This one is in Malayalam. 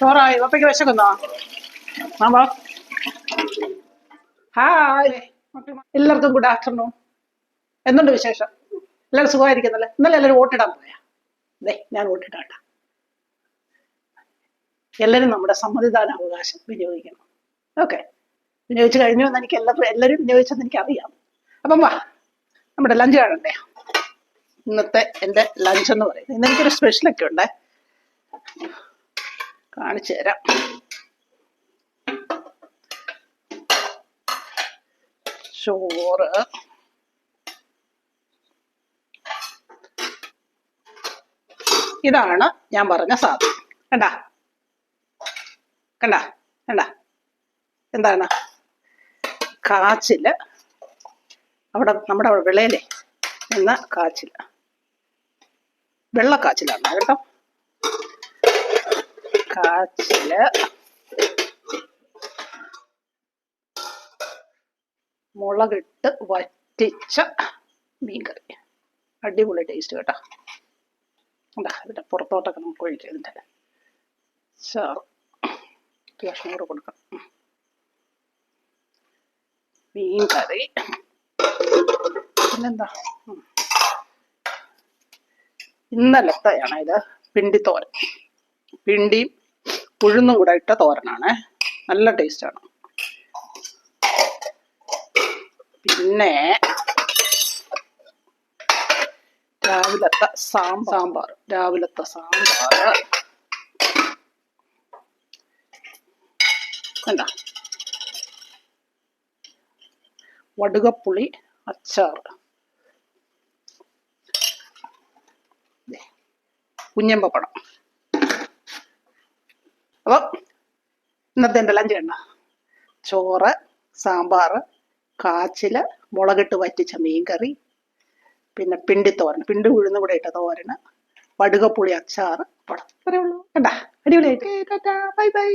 ചോറായി പപ്പയ്ക്ക് വിശക്കുന്നോ. മാമ. ഹായ് എല്ലാവർക്കും ഗുഡ് ആഫ്റ്റർനൂൺ എന്തുണ്ട് വിശേഷം? എല്ലാവരും സുഖമായിരിക്കുന്നല്ലേ? ഇന്നലെ എല്ലാവരും വോട്ടിടാൻ പോയാ. അതെ ഞാൻ വോട്ടിട്ട എല്ലാവരും നമ്മുടെ സമ്മതിദാന അവകാശം വിനിയോഗിക്കണം. ഓക്കെ വിനിയോഗിച്ച് കഴിഞ്ഞു എന്ന് എനിക്ക് എല്ലാവരും എല്ലാവരും വിനിയോഗിച്ചെന്ന് എനിക്കറിയാം. അപ്പം വാ നമ്മുടെ ലഞ്ച് കാണണ്ടേ? ഇന്നത്തെ എന്റെ ലഞ്ച് എന്ന് പറയുന്നത്. ഇന്ന് എനിക്കൊരു സ്പെഷ്യലൊക്കെ ഉണ്ടേ. കാണിച്ചു തരാം. ചോറ്. ഇതാണ് ഞാൻ പറഞ്ഞ സാധനം. കണ്ട? കണ്ട? കണ്ട? എന്താണ്? കാച്ചിൽ. അവിടെ നമ്മുടെ വിളയിലെ എന്ന കാച്ചിൽ. വെള്ളക്കാച്ചിലാണ് കേട്ടോ. കാച്ചിൽ. മുളകിട്ട് വറ്റിച്ച മീൻകറി. അടിപൊളി ടേസ്റ്റ് കേട്ടോ. എന്താ ഇതിന്റെ പുറത്തോട്ടൊക്കെ നമുക്ക് ഒഴിച്ച് ഇതിന്റെ ചാറ് കഷ്ണം കൂടെ കൊടുക്കണം ഉം. മീൻകറി. പിന്നെന്താ. ഇന്നലത്തെയാണ് ഇത് പിണ്ടിത്തോരൻ. പിണ്ടിയും ഉഴുന്നും കൂടെ ഇട്ട തോരനാണ്. നല്ല ടേസ്റ്റാണ് പിന്നെ രാവിലത്തെ സാമ്പാർ. സാമ്പാർ. രാവിലത്തെ സാമ്പാർ. എന്താ? വടുകപ്പുളി അച്ചാർ. കുഞ്ഞമ്പപ്പടം. അപ്പോൾ ഇന്നത്തെ എന്റെ ലഞ്ച് ചോറ് സാമ്പാർ കാച്ചിൽ മുളകിട്ട് വറ്റിച്ച മീൻകറി പിന്നെ പിണ്ടിത്തോരൻ പിണ്ടി ഉഴുന്ന് കൂടെ ഇട്ട തോരന് വടുകപ്പുളി അച്ചാറ്. പടം അത്രേ ഉള്ളൂ. കണ്ടാ? അടിപൊളിയായിട്ട്. Bye bye.